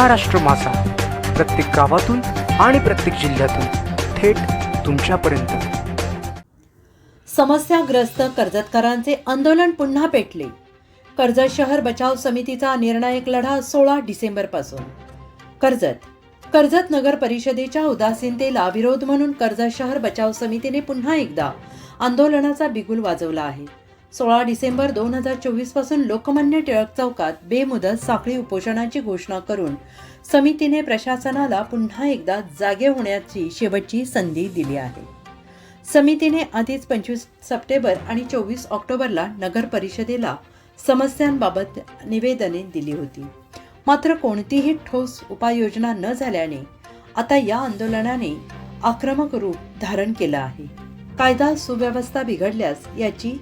महाराष्ट्र मासा प्रत्येक गावातून आणि प्रत्येक जिल्ह्यातून थेट तुमच्यापर्यंत. समस्याग्रस्त कर्जतकारांचे आंदोलन पुन्हा पेटले. कर्जत शहर बचाव समितीचा निर्णायक लढा सोळा डिसेंबरपासून. कर्जत कर्जत नगर परिषदेच्या उदासीनतेला विरोध म्हणून कर्जत शहर बचाव समितीने पुन्हा एकदा आंदोलनाचा बिगुल वाजवला आहे. सोळा डिसेंबर दोन हजार चोवीसपासून लोकमान्य टिळक चौकात बेमुदत साखळी उपोषणाची घोषणा करून समितीने प्रशासनाला पुन्हा एकदा जागे होण्याची शेवटची संधी दिली आहे. समितीने आधीच पंचवीस सप्टेंबर आणि चोवीस ऑक्टोबरला नगर परिषदेला समस्यांबाबत निवेदने दिली होती. मात्र कोणतीही ठोस उपाययोजना न झाल्याने आता या आंदोलनाने आक्रमक रूप धारण केलं आहे. कायदा सुव्यवस्था बिघडल्यास याची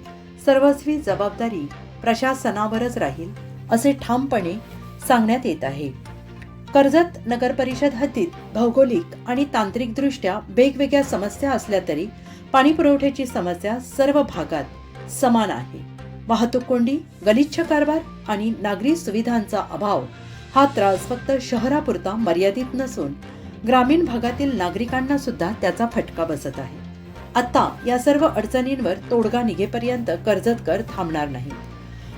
सर्वस्वी जबाबदारी प्रशासनावरच राहील असे ठामपणे सांगण्यात येत आहे. कर्जत नगर परिषद हद्दीत भौगोलिक आणि तांत्रिकदृष्ट्या वेगवेगळ्या समस्या असल्या तरी पाणी पुरवठ्याची समस्या सर्व भागात समान आहे. वाहतूक कोंडी गलिच्छ कारभार आणि नागरी सुविधांचा अभाव हा त्रास फक्त शहरापुरता मर्यादित नसून ग्रामीण भागातील नागरिकांना सुद्धा त्याचा फटका बसत आहे. आता या सर्व अडचणींवर तोडगा निघेपर्यंत कर्जतकर थांबणार नाही.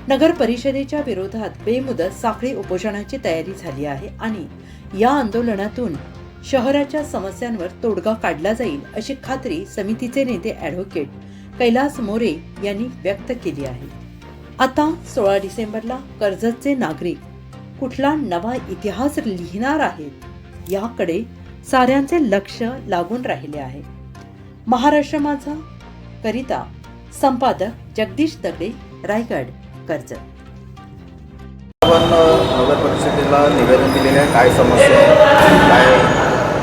नगर परिषदेच्या विरोधात बेमुदत साखळी उपोषणाची तयारी झाली आहे आणि या आंदोलनातून शहराच्या समस्यांवर तोडगा काढला जाईल अशी खात्री समितीचे नेते ॲडव्होकेट कैलास मोरे यांनी व्यक्त केली आहे. आता सोळा डिसेंबरला कर्जतचे नागरिक कुठला नवा इतिहास लिहिणार आहेत याकडे साऱ्यांचे लक्ष लागून राहिले आहे. महाराष्ट्र माझा करिता संपादक जगदीश दगडे रायगड कर्जत. आपण नगर परिषदेला निवेदन दिलेले आहे काय समस्या आहे काय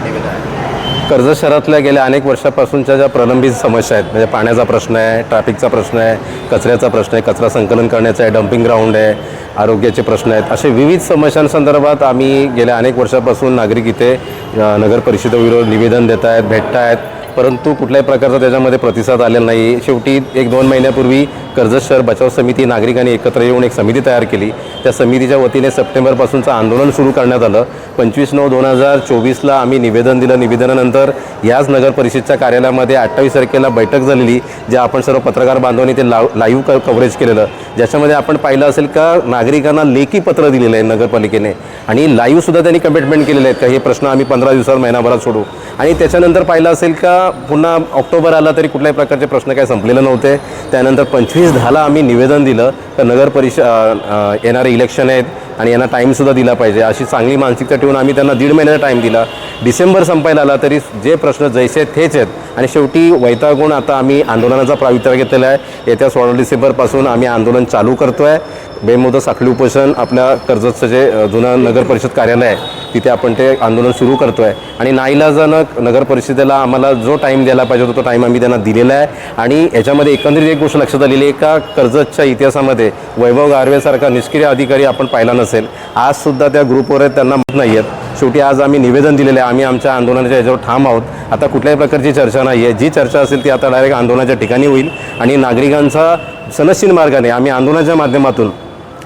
निवेदन आहे? कर्जत शहरातल्या गेल्या अनेक वर्षापासूनच्या ज्या प्रलंबित समस्या आहेत म्हणजे पाण्याचा प्रश्न आहे ट्रॅफिकचा प्रश्न आहे कचऱ्याचा प्रश्न आहे कचरा संकलन करण्याचा आहे डम्पिंग ग्राउंड आहे आरोग्याचे प्रश्न आहेत असे विविध समस्यांसंदर्भात आम्ही गेल्या अनेक वर्षापासून नागरिक इथे नगर परिषदेविरोधात निवेदन देत आहेत भेटत आहेत. परंतु कुठल्याही प्रकारचा त्याच्यामध्ये प्रतिसाद आलेला नाही. शेवटी एक दोन महिन्यापूर्वी कर्जत शहर बचाव समिती नागरिकांनी एकत्र येऊन एक समिती तयार केली. त्या समितीच्या वतीने सप्टेंबरपासूनचं आंदोलन सुरू करण्यात आलं. पंचवीस नऊ दोन हजार चोवीसला आम्ही निवेदन दिलं. निवेदनानंतर याच नगर परिषदच्या कार्यालयामध्ये अठ्ठावीस तारखेला बैठक झालेली जे आपण सर्व पत्रकार बांधवांनी ते लाव लाईव्ह क कव्हरेज केलेलं. ज्याच्यामध्ये आपण पाहिलं असेल का नागरिकांना लेखी पत्र दिलेलं आहे नगरपालिकेने. आणि लाईव्हसुद्धा त्यांनी कमिटमेंट केलेले आहेत का हे प्रश्न आम्ही पंधरा दिवसात महिनाभरात सोडू. आणि त्याच्यानंतर पाहिलं असेल का पुन्हा ऑक्टोबर आला तरी कुठल्याही प्रकारचे प्रश्न काही संपलेले नव्हते. त्यानंतर पंचवीस दहाला आम्ही निवेदन दिलं तर नगर परिषद येणारे इलेक्शन आहेत आणि यांना टाईमसुद्धा दिला पाहिजे. अशी चांगली मानसिकता ठेवून आम्ही त्यांना दीड महिन्याचा टाईम दिला. डिसेंबर संपायला आला तरी जे प्रश्न जैसे तेच आहेत. आणि शेवटी वैतागून आता आम्ही आंदोलनाचा प्रावित्र्य घेतलेला आहे. येत्या सोळा डिसेंबरपासून आम्ही आंदोलन चालू करतो आहे बेमुदत साखळी उपोषण आपल्या कर्जतचं जे जुनं नगर परिषद कार्यालय आहे तिथे आपण ते आंदोलन सुरू करतो आहे आणि नाईलाजानं नगर परिषदेला आम्हाला जो टाईम द्यायला पाहिजे होता तो टाईम आम्ही त्यांना दिलेला आहे. आणि याच्यामध्ये एकंदरीत एक गोष्ट लक्षात आलेली आहे का कर्जतच्या इतिहासामध्ये वैभव गारवेसारखा निष्क्रिय अधिकारी आपण पाहिला नसेल. आजसुद्धा त्या ग्रुपवर आहेत त्यांना मत नाही आहेत शेवटी आज आम्ही निवेदन दिलेलं आहे आम्ही आमच्या आंदोलनाच्या याच्यावर ठाम आहोत. आता कुठल्याही प्रकारची चर्चा नाही आहे. जी चर्चा असेल ती आता डायरेक्ट आंदोलनाच्या ठिकाणी होईल. आणि नागरिकांचा सनदशील मार्गाने आम्ही आंदोलनाच्या माध्यमातून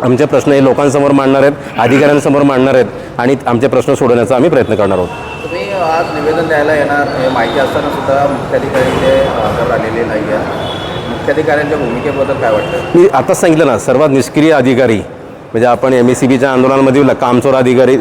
आमचे प्रश्न हे लोकांसमोर मांडणार आहेत अधिकाऱ्यांसमोर मांडणार आहेत आणि आमचे प्रश्न सोडवण्याचा आम्ही प्रयत्न करणार आहोत. तुम्ही आज निवेदन द्यायला येणार हे माहिती असताना सुद्धा मुख्याधिकारी हजर आलेले नाही आहे मुख्याधिकाऱ्यांच्या भूमिकेबद्दल काय वाटतं? मी आताच सांगितलं ना सर्वात निष्क्रिय अधिकारी म्हणजे आपण एम एस सी बीच्या आंदोलनामध्ये बघितलं, कामचोर अधिकारी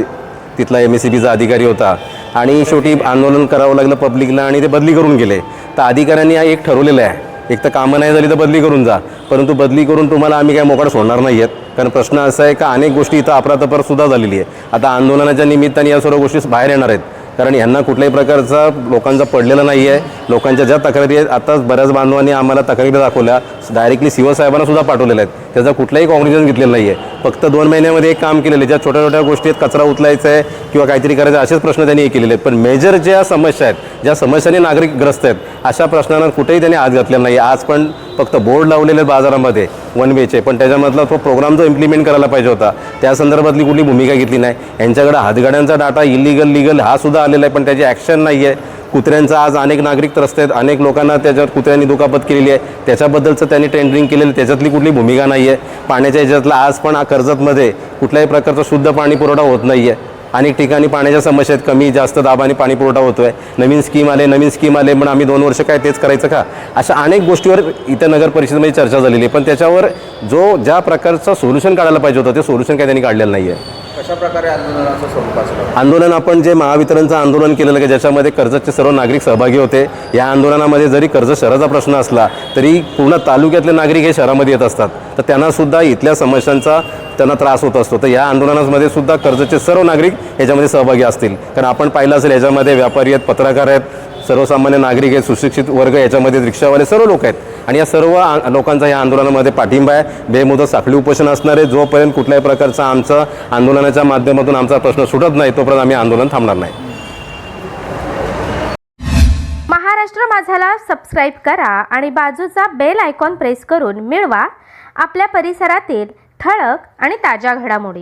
तिथला एम एस सी बीचा अधिकारी होता. आणि शेवटी आंदोलन करावं लागलं पब्लिकला आणि ते बदली करून गेले. तर अधिकाऱ्यांनी हा एक ठरवलेलं आहे. एक तर कामं नाही झाली तर बदली करून जा. परंतु बदली करून तुम्हाला आम्ही काय मोकाट सोडणार नाही आहेत कारण प्रश्न असा आहे का अनेक गोष्टी इथं अपरातपर सुद्धा झालेली आहे. आता आंदोलनाच्या निमित्ताने या सर्व गोष्टी बाहेर येणार आहेत. कारण यांना कुठल्याही प्रकारचा लोकांचा पडलेला नाही आहे लोकांच्या ज्या तक्रारी आहेत आताच बऱ्याच बांधवांनी आम्हाला तक्रारी दाखवल्या. डायरेक्टली शिवसाहेबांना सुद्धा पाठवलेल्या आहेत. त्याचा कुठलाही कॉग्निशन घेतलेलं नाही आहे फक्त दोन महिन्यामध्ये एक काम केलेलं आहे. ज्या छोट्या छोट्या गोष्टी आहेत कचरा उचलायचा आहे किंवा काहीतरी करायचं असेच प्रश्न त्यांनी हे केलेले आहेत. पण मेजर ज्या समस्या आहेत ज्या समस्यांनी नागरिक ग्रस्त आहेत अशा प्रश्नांना कुठेही त्यांनी आज घातलेला नाही आज पण फक्त बोर्ड लावलेले आहेत बाजारामध्ये वन वेचे पण त्याच्यामधला तो प्रोग्राम जो इम्प्लिमेंट करायला पाहिजे होता त्या संदर्भातली कुठली भूमिका घेतली नाही. यांच्याकडे हातगाड्यांचा डाटा इलिगल लिगल हा सुद्धा आलेला आहे पण त्याची ॲक्शन नाही आहे कुत्र्यांचा आज अनेक नागरिक त्रस्त आहेत. अनेक लोकांना त्याच्यात कुत्र्यांनी दुखापत केलेली आहे. त्याच्याबद्दलचं त्यांनी टेंडरिंग केलेलं त्याच्यातली कुठली भूमिका नाही आहे पाण्याच्या ह्याच्यातला आज पण कर्जतमध्ये कुठल्याही प्रकारचं शुद्ध पाणी पुरवठा होत नाही आहे अनेक ठिकाणी पाण्याच्या समस्या आहेत. कमी जास्त दाबाने पाणी पुरवठा होतो आहे नवीन स्कीम आले नवीन स्कीम आले पण आम्ही दोन वर्ष काय तेच करायचं का? अशा अनेक गोष्टीवर इथं नगर परिषदेमध्ये चर्चा झालेली आहे. पण त्याच्यावर जो ज्या प्रकारचं सोल्युशन काढायला पाहिजे होतं ते सोल्युशन काय त्यांनी काढलेलं नाही आहे कशा प्रकारे आंदोलनाचं स्वरूप असलं? आंदोलन आपण जे महावितरणचं आंदोलन केलेलं आहे ज्याच्यामध्ये कर्जतचे सर्व नागरिक सहभागी होते या आंदोलनामध्ये जरी कर्ज शहराचा प्रश्न असला तरी पूर्ण तालुक्यातले नागरिक हे शहरामध्ये येत असतात. तर त्यांना सुद्धा इथल्या समस्यांचा त्यांना त्रास होत असतो. तर या आंदोलनामध्ये सुद्धा कर्जतचे सर्व नागरिक याच्यामध्ये सहभागी असतील. कारण आपण पाहिलं असेल याच्यामध्ये व्यापारी आहेत पत्रकार आहेत सर्वसामान्य नागरिक आहेत सुशिक्षित वर्ग याच्यामध्ये रिक्षावाले सर्व लोक आहेत. आणि या सर्व लोकांचा या आंदोलनामध्ये पाठिंबा आहे. बेमुदत साखळी उपोषण असणार आहे. जोपर्यंत कुठल्याही प्रकारचा आमचा आंदोलनाच्या माध्यमातून आमचा प्रश्न सुटत नाही तोपर्यंत आम्ही आंदोलन थांबणार नाही. महाराष्ट्र माझाला सबस्क्राईब करा आणि बाजूचा बेल आयकॉन प्रेस करून मिळवा. आपल्या परिसरातील ठळक आणि ताज्या घडामोडी.